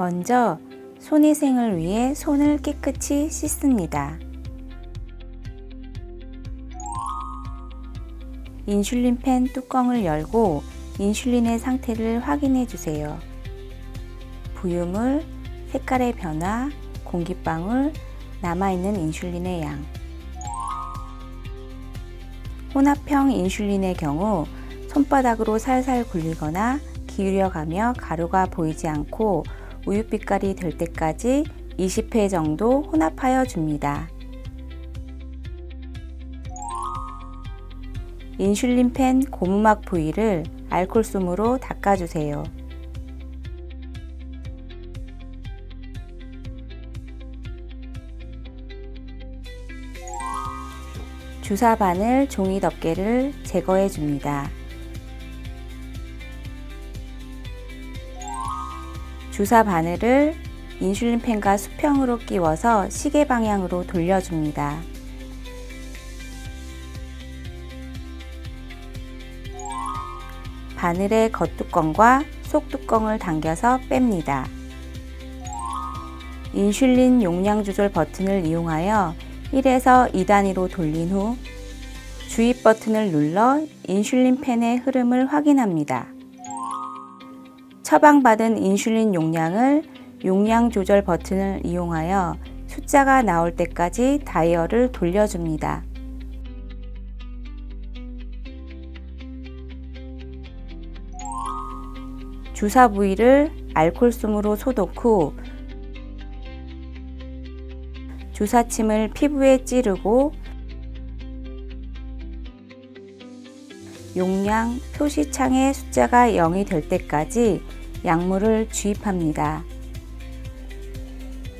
먼저 손위생을 위해 손을 깨끗이 씻습니다. 인슐린 펜 뚜껑을 열고 인슐린의 상태를 확인해 주세요. 부유물, 색깔의 변화, 공기방울, 남아있는 인슐린의 양. 혼합형 인슐린의 경우 손바닥으로 살살 굴리거나 기울여가며 가루가 보이지 않고 우유 빛깔이 될 때까지 20회 정도 혼합하여 줍니다. 인슐린 펜 고무막 부위를 알콜솜으로 닦아주세요. 주사 바늘 종이 덮개를 제거해 줍니다. 주사 바늘을 인슐린 펜과 수평으로 끼워서 시계 방향으로 돌려줍니다. 바늘의 겉뚜껑과 속뚜껑을 당겨서 뺍니다. 인슐린 용량 조절 버튼을 이용하여 1에서 2단위로 돌린 후 주입 버튼을 눌러 인슐린 펜의 흐름을 확인합니다. 처방받은 인슐린 용량을 용량 조절 버튼을 이용하여 숫자가 나올 때까지 다이얼을 돌려줍니다. 주사 부위를 알콜솜으로 소독 후 주사침을 피부에 찌르고 용량 표시창에 숫자가 0이 될 때까지 약물을 주입합니다.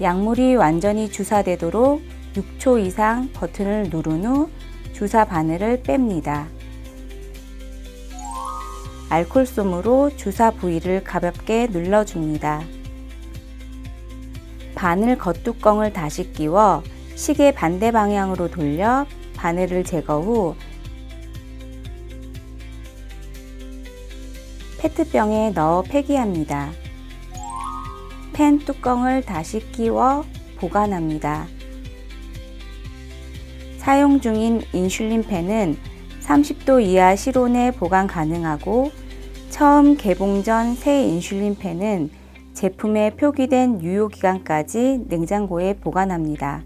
약물이 완전히 주사되도록 6초 이상 버튼을 누른 후 주사 바늘을 뺍니다. 알콜솜으로 주사 부위를 가볍게 눌러줍니다. 바늘 겉뚜껑을 다시 끼워 시계 반대 방향으로 돌려 바늘을 제거 후 페트병에 넣어 폐기합니다. 펜 뚜껑을 다시 끼워 보관합니다. 사용 중인 인슐린 펜은 30도 이하 실온에 보관 가능하고 처음 개봉 전 새 인슐린 펜은 제품에 표기된 유효 기간까지 냉장고에 보관합니다.